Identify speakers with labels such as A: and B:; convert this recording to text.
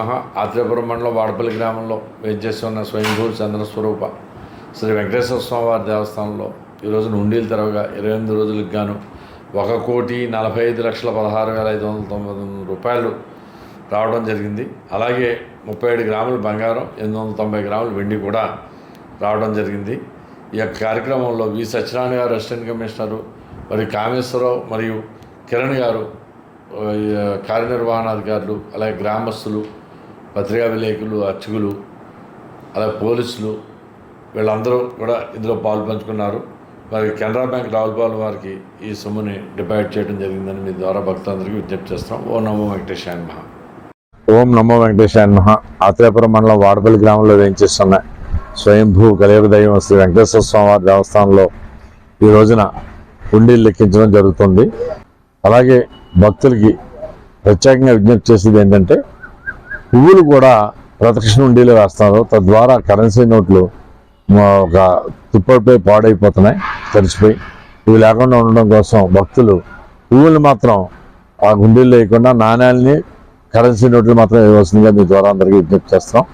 A: మహా ఆత్రేపురం మండలం వాడపల్లి గ్రామంలో వేచేస్తున్న స్వయంభూ చంద్ర స్వరూప శ్రీ వెంకటేశ్వర స్వామి వారి దేవస్థానంలో ఈరోజు నుండీలు తెరవగా ఇరవై ఎనిమిది రోజులకు గాను ఒక కోటి నలభై ఐదు లక్షల పదహారు వేల ఐదు వందల తొంభై తొమ్మిది రూపాయలు రావడం జరిగింది. అలాగే ముప్పై ఏడు గ్రాములు బంగారం ఎనిమిది వందల తొంభై గ్రాములు వెండి కూడా రావడం జరిగింది. ఈ యొక్క కార్యక్రమంలో వి సత్యనారాయణ గారు అసిస్టెంట్ కమిషనరు మరియు కామేశ్వరరావు మరియు కిరణ్ గారు కార్యనిర్వహణాధికారులు అలాగే గ్రామస్తులు పత్రికా విలేకరులు అర్చకులు అలాగే పోలీసులు వీళ్ళందరూ కూడా ఇందులో పాలు పంచుకున్నారు మరి కెనరా బ్యాంక్ రావులపాలెం వారికి ఈ సొమ్ముని డిపాజిట్ చేయడం జరిగిందని మీ ద్వారా భక్తులందరికీ విజ్ఞప్తి చేస్తాం ఓం నమో వెంకటేశాయన మహా
B: ఓం నమో వెంకటేశాయ మహా ఆత్రేపురం మండలం వాడపల్లి గ్రామంలో వేయించేస్తున్న స్వయంభూ కలియుగ దైవం శ్రీ వెంకటేశ్వర స్వామి వారి దేవస్థానంలో ఈ రోజున హుండీలు లెక్కించడం జరుగుతుంది. అలాగే భక్తులకి ప్రత్యేకంగా విజ్ఞప్తి చేసేది ఏంటంటే పువ్వులు కూడా ప్రదక్షిణ ఉండేలా వేస్తారు తద్వారా కరెన్సీ నోట్లు ఒక తిప్పడిపోయి పాడైపోతున్నాయి తడిచిపోయి ఇవి లేకుండా ఉండడం కోసం భక్తులు పువ్వులు మాత్రం ఆ గుండీలు లేకుండా నాణ్యాలని కరెన్సీ నోట్లు మాత్రం ఇవ్వాల్సిందిగా మీ ద్వారా అందరికీ విజ్ఞప్తి చేస్తాం